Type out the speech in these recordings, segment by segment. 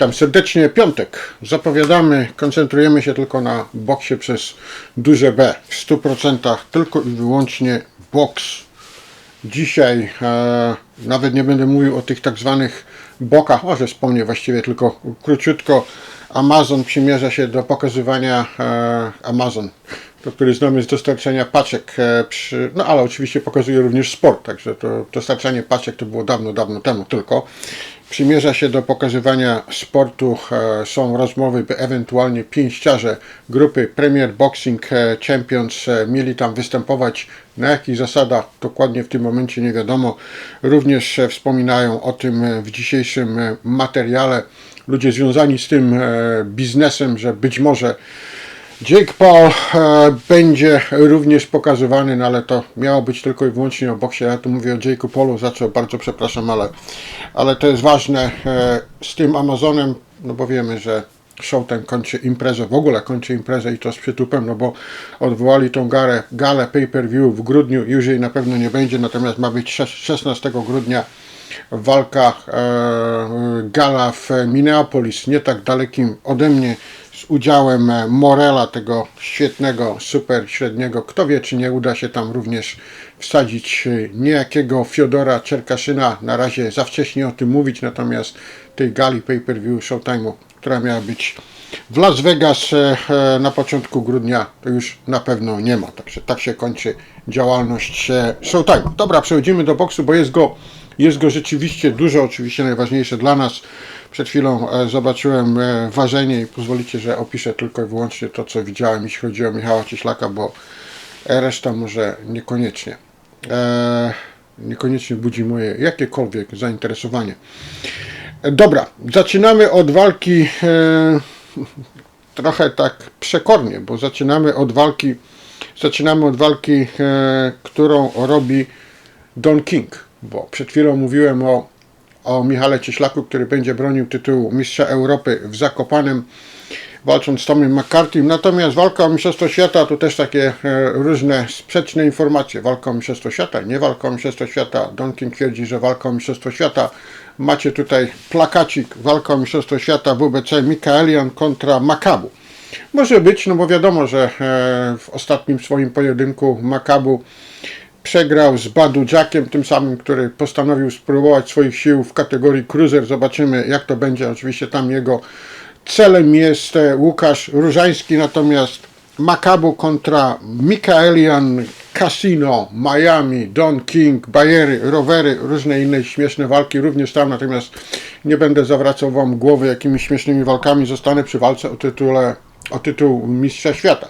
Witam serdecznie. Piątek. Zapowiadamy, koncentrujemy się tylko na boksie przez duże B. W 100% tylko i wyłącznie boks. Dzisiaj e, nawet nie będę mówił o tych tak zwanych bokach, może wspomnę właściwie tylko króciutko. Amazon przymierza się do pokazywania e, Amazon, to, który znamy z dostarczania paczek, e, przy, no ale oczywiście pokazuje również sport, także to dostarczanie paczek to było dawno, dawno temu tylko. Przymierza się do pokazywania sportu, e, są rozmowy, by ewentualnie pięściarze grupy Premier Boxing e, Champions e, mieli tam występować. Na jakich zasadach dokładnie w tym momencie nie wiadomo. Również wspominają o tym w dzisiejszym materiale ludzie związani z tym biznesem, że być może Jake Paul e, będzie również pokazywany, no ale to miało być tylko i wyłącznie o boksie. Ja tu mówię o Jake'u Paulu, za co bardzo przepraszam, ale, ale to jest ważne e, z tym Amazonem, no bo wiemy, że Showtime kończy imprezę, w ogóle kończy imprezę i to z przytupem, no bo odwołali tą galę, galę pay-per-view w grudniu, już jej na pewno nie będzie, natomiast ma być szes- 16 grudnia walka e, gala w Minneapolis, nie tak dalekim ode mnie, z udziałem e, Morela, tego świetnego, super średniego. Kto wie, czy nie uda się tam również wsadzić e, niejakiego Fiodora Czerkaszyna. Na razie za wcześnie o tym mówić, natomiast tej gali pay-per-view Showtime'u, która miała być w Las Vegas e, na początku grudnia, to już na pewno nie ma. Także tak się kończy działalność Showtime. Dobra, przechodzimy do boksu, bo jest go jest go rzeczywiście dużo, oczywiście najważniejsze dla nas. Przed chwilą e, zobaczyłem e, ważenie i pozwolicie, że opiszę tylko i wyłącznie to, co widziałem, jeśli chodzi o Michała Cieślaka, bo e, reszta może niekoniecznie. Niekoniecznie budzi moje jakiekolwiek zainteresowanie. Dobra, zaczynamy od walki trochę tak przekornie, bo zaczynamy od walki zaczynamy od walki, którą robi Don King, bo przed chwilą mówiłem o, o Michale Cieślaku, który będzie bronił tytułu mistrza Europy w Zakopanem, walcząc z Tomem McCarthy. Natomiast walka o Mistrzostwo Świata to też takie e, różne sprzeczne informacje. Walka o Mistrzostwo Świata, nie walka o Mistrzostwo Świata. Don King twierdzi, że walka o Mistrzostwo Świata. Macie tutaj plakacik, walka o Mistrzostwo Świata WBC Mikaelian kontra Makabu. Może być, no bo wiadomo, że e, w ostatnim swoim pojedynku Makabu przegrał z Badu Jackiem, tym samym, który postanowił spróbować swoich sił w kategorii cruiser. Zobaczymy, jak to będzie. Oczywiście tam jego celem jest e, Łukasz Różański, natomiast Makabu kontra Mikaelian, Casino, Miami, Don King, Bayery, rowery, różne inne śmieszne walki również tam, natomiast nie będę zawracał Wam głowy jakimiś śmiesznymi walkami, zostanę przy walce o tytule, o tytuł Mistrza Świata.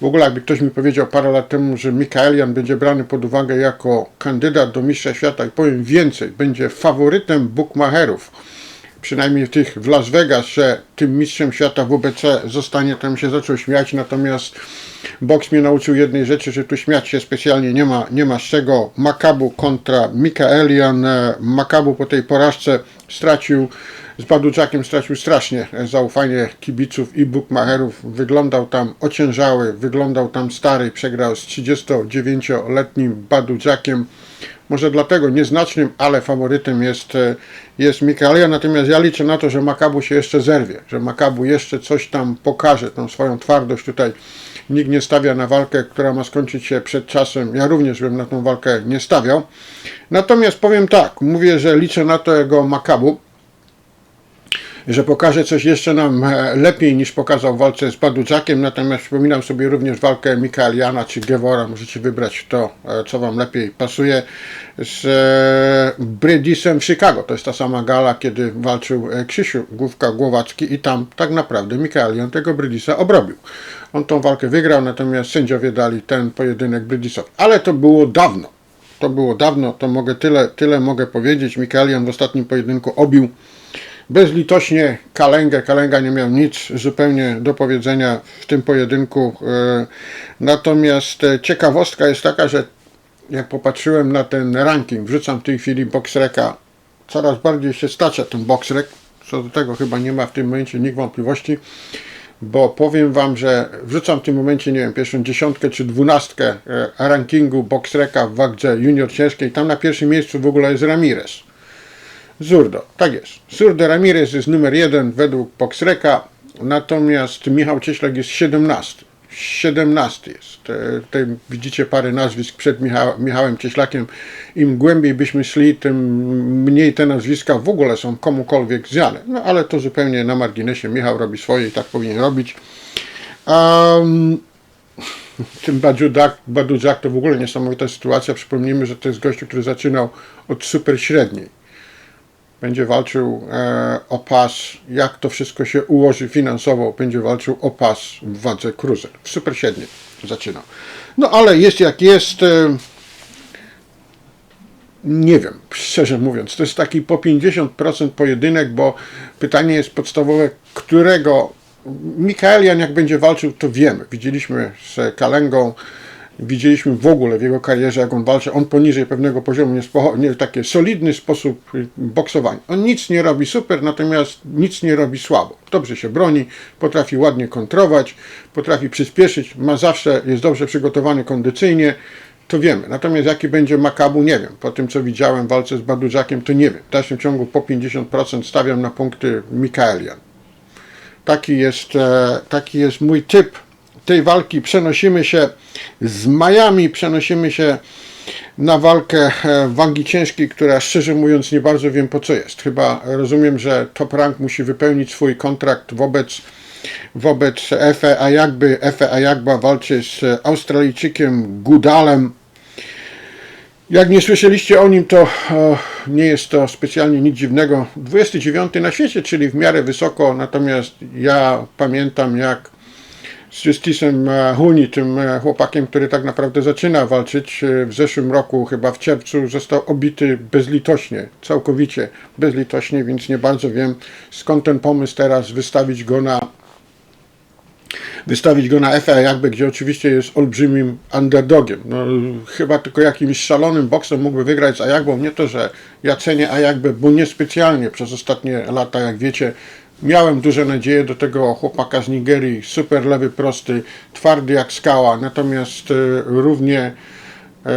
W ogóle jakby ktoś mi powiedział parę lat temu, że Mikaelian będzie brany pod uwagę jako kandydat do Mistrza Świata i powiem więcej, będzie faworytem bookmacherów, przynajmniej tych w Las Vegas, że tym mistrzem świata WBC zostanie, tam się zaczął śmiać, natomiast boks mnie nauczył jednej rzeczy, że tu śmiać się specjalnie nie ma, nie ma z czego. Makabu kontra Mikaelian. E, Makabu po tej porażce stracił z Badudżakiem stracił strasznie zaufanie kibiców i bookmacherów. Wyglądał tam ociężały, wyglądał tam stary, przegrał z 39-letnim Badudżakiem. Może dlatego nieznacznym, ale faworytem jest, e, jest Mikaelia. Natomiast ja liczę na to, że Makabu się jeszcze zerwie, że Makabu jeszcze coś tam pokaże, tą swoją twardość tutaj. Nikt nie stawia na walkę, która ma skończyć się przed czasem. Ja również bym na tą walkę nie stawiał. Natomiast powiem tak, mówię, że liczę na to jego Makabu, że pokaże coś jeszcze nam e, lepiej niż pokazał w walce z Badudżakiem, natomiast przypominam sobie również walkę Mikaeliana czy Gewora, możecie wybrać to, e, co Wam lepiej pasuje, z e, Bredisem w Chicago. To jest ta sama gala, kiedy walczył Krzysiu Główka Głowacki i tam tak naprawdę Mikaelian tego Bredisa obrobił. On tą walkę wygrał, natomiast sędziowie dali ten pojedynek Bredisowi. Ale to było dawno. To było dawno, to mogę tyle, tyle mogę powiedzieć. Mikaelian w ostatnim pojedynku obił bezlitośnie Kalęgę. Kalęga nie miał nic zupełnie do powiedzenia w tym pojedynku. E, Natomiast e, ciekawostka jest taka, że jak popatrzyłem na ten ranking, wrzucam w tej chwili Boxreka, coraz bardziej się stacza ten Boxrek. Co do tego chyba nie ma w tym momencie nikt wątpliwości, bo powiem Wam, że wrzucam w tym momencie, nie wiem, pierwszą dziesiątkę czy dwunastkę e, rankingu Boxreka w wadze junior ciężkiej. Tam na pierwszym miejscu w ogóle jest Ramirez. Zurdo, tak jest. Zurdo Ramirez jest numer jeden według Boxreka, natomiast Michał Cieślak jest 17. 17 jest. Te, widzicie parę nazwisk przed Michał, Michałem Cieślakiem. Im głębiej byśmy szli, tym mniej te nazwiska w ogóle są komukolwiek znane. No ale to zupełnie na marginesie. Michał robi swoje i tak powinien robić. Um, tym Badudżak, Badudżak to w ogóle niesamowita sytuacja. Przypomnijmy, że to jest gościu, który zaczynał od super średniej. Będzie walczył e, o pas, jak to wszystko się ułoży finansowo, będzie walczył o pas w wadze cruiser. Super średniej zaczynał. No ale jest jak jest. E, nie wiem, szczerze mówiąc. To jest taki po 50% pojedynek, bo pytanie jest podstawowe, którego Mikaelian jak będzie walczył, to wiemy. Widzieliśmy z Kalengą, widzieliśmy w ogóle w jego karierze, jak on walczy. On poniżej pewnego poziomu, spo, nie taki solidny sposób boksowania. On nic nie robi super, natomiast nic nie robi słabo. Dobrze się broni, potrafi ładnie kontrować, potrafi przyspieszyć, ma zawsze, jest dobrze przygotowany kondycyjnie. To wiemy. Natomiast jaki będzie Makabu, nie wiem. Po tym, co widziałem w walce z Badudżakiem, to nie wiem. W dalszym ciągu po 50% stawiam na punkty Mikaelian. Taki jest, e, taki jest mój typ tej walki. Przenosimy się z Miami, przenosimy się na walkę e, wagi ciężkiej, która szczerze mówiąc nie bardzo wiem po co jest. Chyba rozumiem, że Top Rank musi wypełnić swój kontrakt wobec wobec Efe Ayagby. Efe Ayagba walczy z Australijczykiem Gudalem. Jak nie słyszeliście o nim, to e, nie jest to specjalnie nic dziwnego. 29 na świecie, czyli w miarę wysoko, natomiast ja pamiętam jak z Justisem Huni, tym e, chłopakiem, który tak naprawdę zaczyna walczyć e, w zeszłym roku, chyba w czerwcu, został obity bezlitośnie, całkowicie bezlitośnie, więc nie bardzo wiem skąd ten pomysł teraz wystawić go na wystawić go na FA jakby, gdzie oczywiście jest olbrzymim underdogiem. No, chyba tylko jakimś szalonym boksem mógłby wygrać z Ajagbą. Nie to, że ja cenię Ajagbę, bo niespecjalnie przez ostatnie lata, jak wiecie, miałem duże nadzieje do tego chłopaka z Nigerii. Super lewy, prosty, twardy jak skała, natomiast e, równie, e,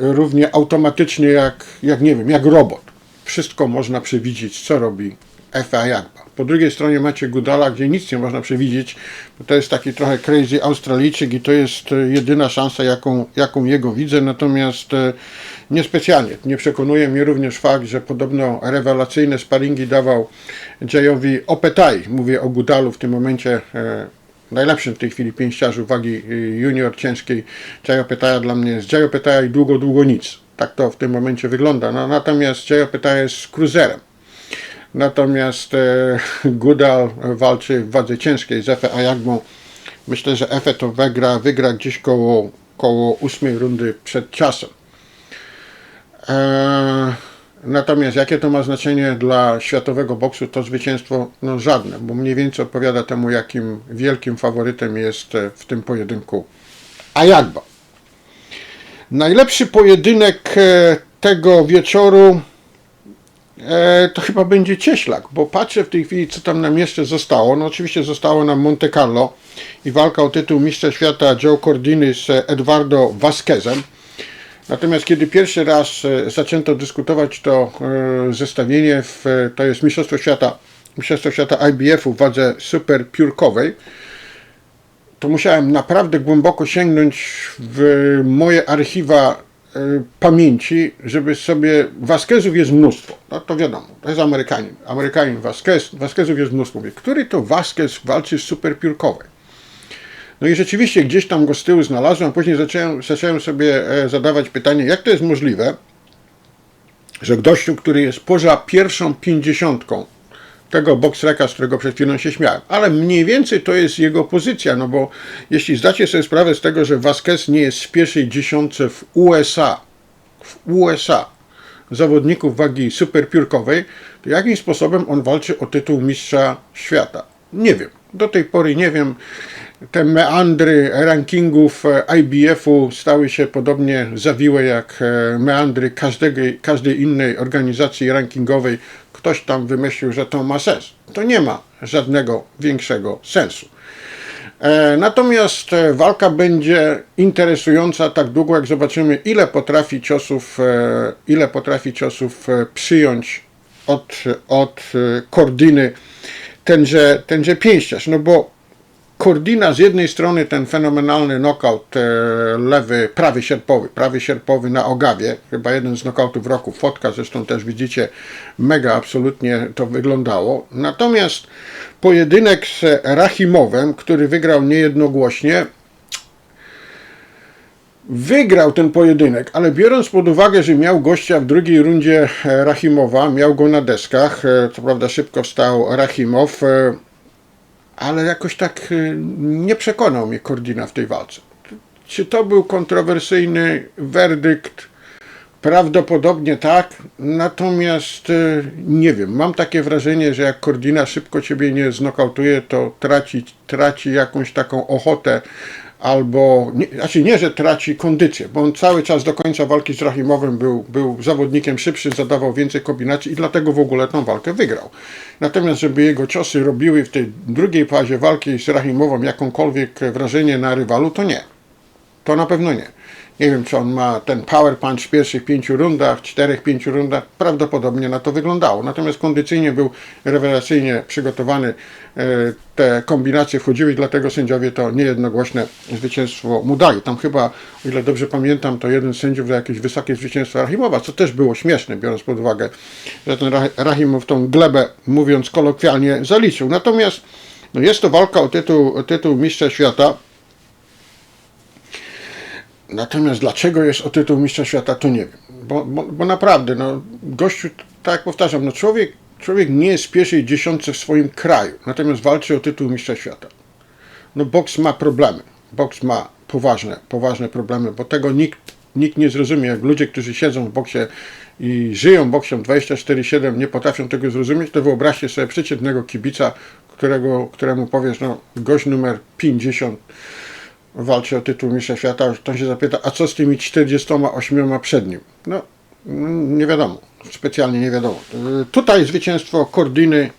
równie automatycznie jak, jak, nie wiem, jak robot. Wszystko można przewidzieć, co robi FA Jagba. Po drugiej stronie macie Gudala, gdzie nic nie można przewidzieć, bo to jest taki trochę crazy Australijczyk i to jest e, jedyna szansa, jaką, jaką jego widzę, natomiast niespecjalnie. Nie przekonuje mnie również fakt, że podobno rewelacyjne sparingi dawał Jayowi Opetaj. Mówię o Gudalu w tym momencie e, najlepszym w tej chwili pięściarzu wagi junior ciężkiej. Jay Opetaja dla mnie jest Jay i długo, długo nic. Tak to w tym momencie wygląda. No, natomiast Jay Opetaja jest cruiserem. Natomiast e, walczy w wadze ciężkiej z Efe Ayagbą. Myślę, że Efe to wygra, wygra gdzieś koło, koło ósmej rundy przed czasem. E, natomiast jakie to ma znaczenie dla światowego boksu, to zwycięstwo no żadne, bo mniej więcej odpowiada temu, jakim wielkim faworytem jest e, w tym pojedynku Ayagba. Najlepszy pojedynek e, tego wieczoru to chyba będzie Cieślak, bo patrzę w tej chwili, co tam nam jeszcze zostało. No oczywiście zostało nam Monte Carlo i walka o tytuł mistrza świata Joe Cordini z Eduardo Vasquezem. Natomiast kiedy pierwszy raz e, zaczęto dyskutować to e, zestawienie, w, to jest Mistrzostwo Świata, Mistrzostwo Świata IBF-u w wadze super piórkowej, to musiałem naprawdę głęboko sięgnąć w moje archiwa pamięci, żeby sobie, Vasquezów jest mnóstwo, no to wiadomo, to jest Amerykanin, Amerykanin Vasquez, Vasquezów jest mnóstwo, mówię, który to Vasquez walczy z superpiórkowej? No i rzeczywiście gdzieś tam go z tyłu znalazłem, później zacząłem, zacząłem sobie e, zadawać pytanie, jak to jest możliwe, że gościu, który jest poza pierwszą pięćdziesiątką tego boxreka, z którego przed chwilą się śmiałem. Ale mniej więcej to jest jego pozycja, no bo jeśli zdacie sobie sprawę z tego, że Vasquez nie jest w pierwszej dziesiątce w USA, w USA zawodników wagi superpiórkowej, to jakim sposobem on walczy o tytuł mistrza świata? Nie wiem. Do tej pory nie wiem. Te meandry rankingów IBF-u stały się podobnie zawiłe jak e, meandry każdej, każdej innej organizacji rankingowej, ktoś tam wymyślił, że to ma sens. To nie ma żadnego większego sensu. E, natomiast e, walka będzie interesująca tak długo, jak zobaczymy, ile potrafi ciosów, e, ile potrafi ciosów przyjąć od, od e, Kordyny tenże, tenże pięściarz, no bo Kordina z jednej strony ten fenomenalny knockout e, lewy, prawy sierpowy, prawy sierpowy na Ogawie, chyba jeden z knockoutów roku, fotka zresztą też widzicie, mega absolutnie to wyglądało. Natomiast pojedynek z Rahimowem, który wygrał niejednogłośnie, wygrał ten pojedynek, ale biorąc pod uwagę, że miał gościa w drugiej rundzie e, Rahimowa, miał go na deskach, e, co prawda szybko wstał Rahimow, e, ale jakoś tak nie przekonał mnie Kordina w tej walce. Czy to był kontrowersyjny werdykt? Prawdopodobnie tak, natomiast nie wiem, mam takie wrażenie, że jak Kordina szybko ciebie nie znokautuje, to traci, traci jakąś taką ochotę albo, nie, znaczy nie, że traci kondycję, bo on cały czas do końca walki z Rahimowem był, był zawodnikiem szybszym, zadawał więcej kombinacji i dlatego w ogóle tą walkę wygrał. Natomiast, żeby jego ciosy robiły w tej drugiej fazie walki z Rahimowem jakąkolwiek wrażenie na rywalu, to nie. To na pewno nie. Nie wiem, czy on ma ten power punch w pierwszych pięciu rundach, czterech, pięciu rundach. Prawdopodobnie na to wyglądało. Natomiast kondycyjnie był rewelacyjnie przygotowany. E, Te kombinacje wchodziły i dlatego sędziowie to niejednogłośne zwycięstwo mu dali. Tam chyba, o ile dobrze pamiętam, to jeden z sędziów za jakieś wysokie zwycięstwo Rahimowa, co też było śmieszne, biorąc pod uwagę, że ten Rah- Rahimow tą glebę, mówiąc kolokwialnie, zaliczył. Natomiast no jest to walka o tytuł, o tytuł mistrza świata. Natomiast dlaczego jest o tytuł mistrza świata, to nie wiem. Bo, bo, bo naprawdę, no, gościu, tak jak powtarzam, no człowiek, człowiek nie jest w pierwszej dziesiątce w swoim kraju, natomiast walczy o tytuł mistrza świata. No boks ma problemy. Boks ma poważne, poważne problemy, bo tego nikt, nikt nie zrozumie. Jak ludzie, którzy siedzą w boksie i żyją boksem 24-7 nie potrafią tego zrozumieć, to wyobraźcie sobie przeciętnego kibica, którego, któremu powiesz, no gość numer 50 walczy o tytuł mistrza świata, to się zapyta, a co z tymi 48 przed nim? No, mm, nie wiadomo, specjalnie nie wiadomo. Tutaj zwycięstwo Kordyny,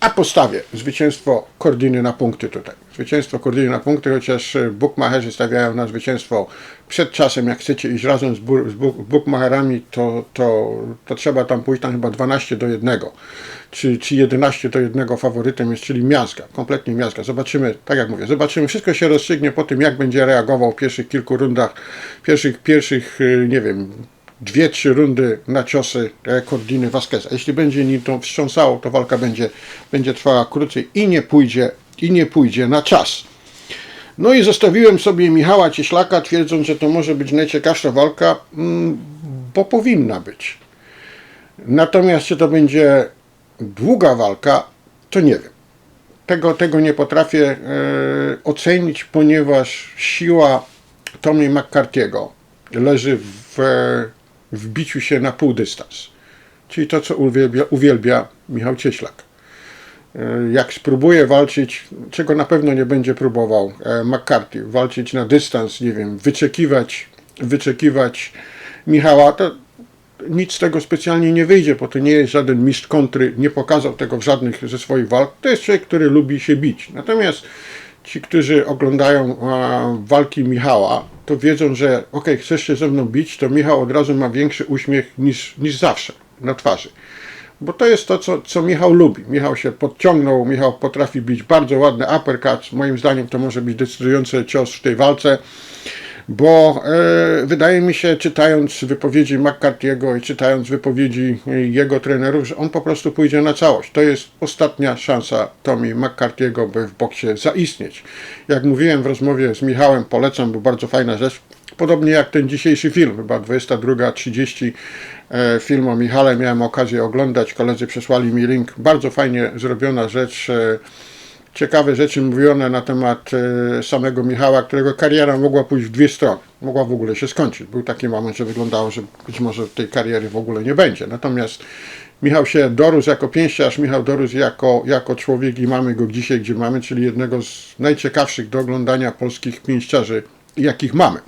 a postawię zwycięstwo Kordyny na punkty tutaj. Zwycięstwo Kordyny na punkty, chociaż y, bookmacherzy stawiają na zwycięstwo przed czasem, jak chcecie iść razem z, z bookmacherami, to, to, to trzeba tam pójść tam chyba 12 do 1, czy, czy 11 do 1 faworytem jest, czyli miazga, kompletnie miazga. Zobaczymy, tak jak mówię, zobaczymy, wszystko się rozstrzygnie po tym, jak będzie reagował w pierwszych kilku rundach, pierwszych, pierwszych, y, nie wiem, dwie, trzy rundy na ciosy Cordiny Vasqueza. Jeśli będzie nim to wstrząsało, to walka będzie, będzie trwała krócej i nie pójdzie, i nie pójdzie na czas. No i zostawiłem sobie Michała Cieślaka, twierdząc, że to może być najciekawsza walka, mm, bo powinna być. Natomiast czy to będzie długa walka, to nie wiem. Tego, tego nie potrafię e, ocenić, ponieważ siła Tommy McCarthy'ego leży w, w biciu się na pół dystans. Czyli to, co uwielbia, uwielbia Michał Cieślak. E, Jak spróbuje walczyć, czego na pewno nie będzie próbował e, McCarthy, walczyć na dystans, nie wiem, wyczekiwać, wyczekiwać Michała, to nic z tego specjalnie nie wyjdzie, bo to nie jest żaden mistrz kontry, nie pokazał tego w żadnych ze swoich walk. To jest człowiek, który lubi się bić. Natomiast ci, którzy oglądają e, walki Michała, to wiedzą, że ok, chcesz się ze mną bić, to Michał od razu ma większy uśmiech niż, niż zawsze na twarzy. Bo to jest to, co, co Michał lubi. Michał się podciągnął, Michał potrafi bić bardzo ładny uppercut. Moim zdaniem to może być decydujący cios w tej walce bo e, wydaje mi się, czytając wypowiedzi McCarthy'ego i czytając wypowiedzi e, jego trenerów, że on po prostu pójdzie na całość. To jest ostatnia szansa Tommy McCarthy'ego, by w boksie zaistnieć. Jak mówiłem w rozmowie z Michałem, polecam, bo bardzo fajna rzecz. Podobnie jak ten dzisiejszy film, chyba 22.30 e, film o Michale miałem okazję oglądać, koledzy przesłali mi link. Bardzo fajnie zrobiona rzecz. E, ciekawe rzeczy mówione na temat e, samego Michała, którego kariera mogła pójść w dwie strony. Mogła w ogóle się skończyć. Był taki moment, że wyglądało, że być może tej kariery w ogóle nie będzie. Natomiast Michał się dorósł jako pięściarz, Michał dorósł jako, jako człowiek i mamy go dzisiaj, gdzie mamy, czyli jednego z najciekawszych do oglądania polskich pięściarzy, jakich mamy.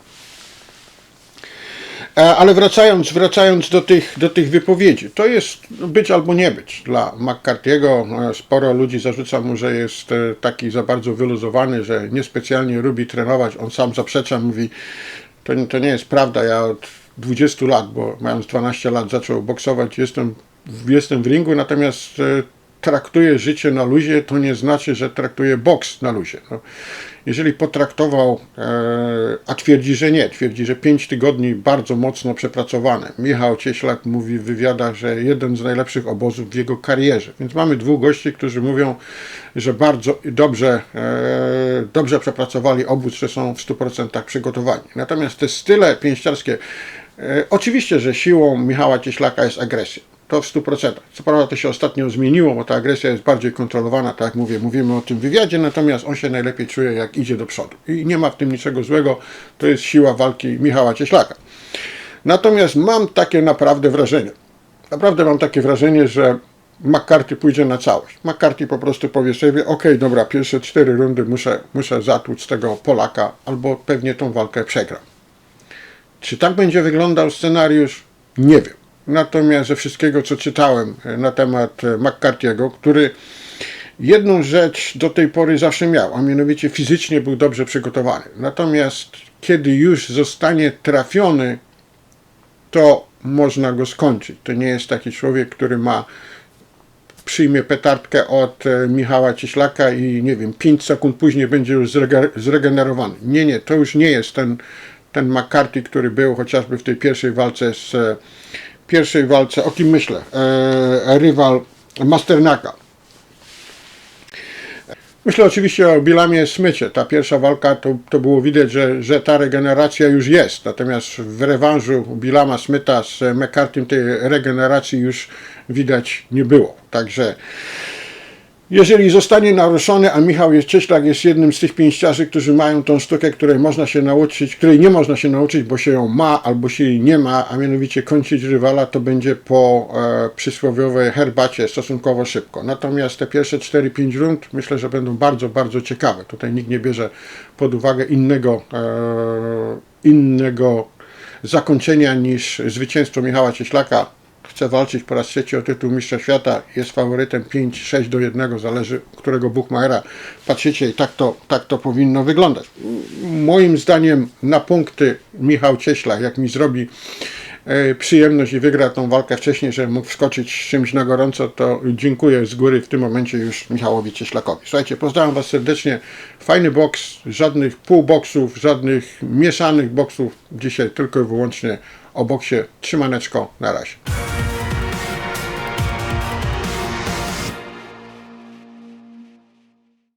E, Ale wracając, wracając do, tych, do tych wypowiedzi, to jest być albo nie być dla McCarthy'ego. E, Sporo ludzi zarzuca mu, że jest e, taki za bardzo wyluzowany, że niespecjalnie lubi trenować. On sam zaprzecza, mówi, to, to nie jest prawda. Ja od 20 lat, bo mając 12 lat zaczął boksować, jestem, jestem w ringu, natomiast e, traktuję życie na luzie, to nie znaczy, że traktuję boks na luzie. No, jeżeli potraktował, e, a twierdzi, że nie, twierdzi, że 5 tygodni bardzo mocno przepracowane. Michał Cieślak mówi w wywiadach, że jeden z najlepszych obozów w jego karierze. Więc mamy dwóch gości, którzy mówią, że bardzo dobrze, e, dobrze przepracowali obóz, że są w 100% przygotowani. Natomiast te style pięściarskie, e, oczywiście, że siłą Michała Cieślaka jest agresja. To w 100%. Co prawda to się ostatnio zmieniło, bo ta agresja jest bardziej kontrolowana, tak jak mówię, mówimy o tym wywiadzie, natomiast on się najlepiej czuje, jak idzie do przodu. I nie ma w tym niczego złego, to jest siła walki Michała Cieślaka. Natomiast mam takie naprawdę wrażenie, naprawdę mam takie wrażenie, że McCarthy pójdzie na całość. McCarthy po prostu powie sobie, ok, dobra, pierwsze cztery rundy muszę, muszę zatłuc tego Polaka, albo pewnie tą walkę przegram. Czy tak będzie wyglądał scenariusz? Nie wiem. Natomiast ze wszystkiego, co czytałem e, na temat e, McCarthy'ego, który jedną rzecz do tej pory zawsze miał, a mianowicie fizycznie był dobrze przygotowany. Natomiast kiedy już zostanie trafiony, to można go skończyć. To nie jest taki człowiek, który ma przyjmie petardkę od e, Michała Cieślaka i nie wiem, 5 sekund później będzie już zrege- zregenerowany. Nie, nie, to już nie jest ten, ten McCarthy, który był chociażby w tej pierwszej walce z pierwszej walce, o kim myślę, e, rywal Masternaka. Myślę oczywiście o Bilamie Smycie. Ta pierwsza walka to, to było widać, że, że ta regeneracja już jest. Natomiast w rewanżu Bilama Smyta z McCarthy'm tej regeneracji już widać nie było. Także jeżeli zostanie naruszony, a Michał jest Cieślak jest jednym z tych pięściarzy, którzy mają tą sztukę, której można się nauczyć, której nie można się nauczyć, bo się ją ma albo się jej nie ma, a mianowicie kończyć rywala, to będzie po e, przysłowiowej herbacie stosunkowo szybko. Natomiast te pierwsze 4-5 rund myślę, że będą bardzo, bardzo ciekawe. Tutaj nikt nie bierze pod uwagę innego, e, innego zakończenia niż zwycięstwo Michała Cieślaka chce walczyć po raz trzeci o tytuł mistrza świata, jest faworytem 5-6 do 1, zależy którego Buchmajera patrzycie i tak to, tak to powinno wyglądać. Moim zdaniem na punkty Michał Cieślak, jak mi zrobi e, przyjemność i wygra tą walkę wcześniej, że mógł wskoczyć z czymś na gorąco, to dziękuję z góry w tym momencie już Michałowi Cieślakowi. Słuchajcie, pozdrawiam Was serdecznie. Fajny boks, żadnych półboksów, żadnych mieszanych boksów. Dzisiaj tylko i wyłącznie o boksie. Trzymaneczko, na razie.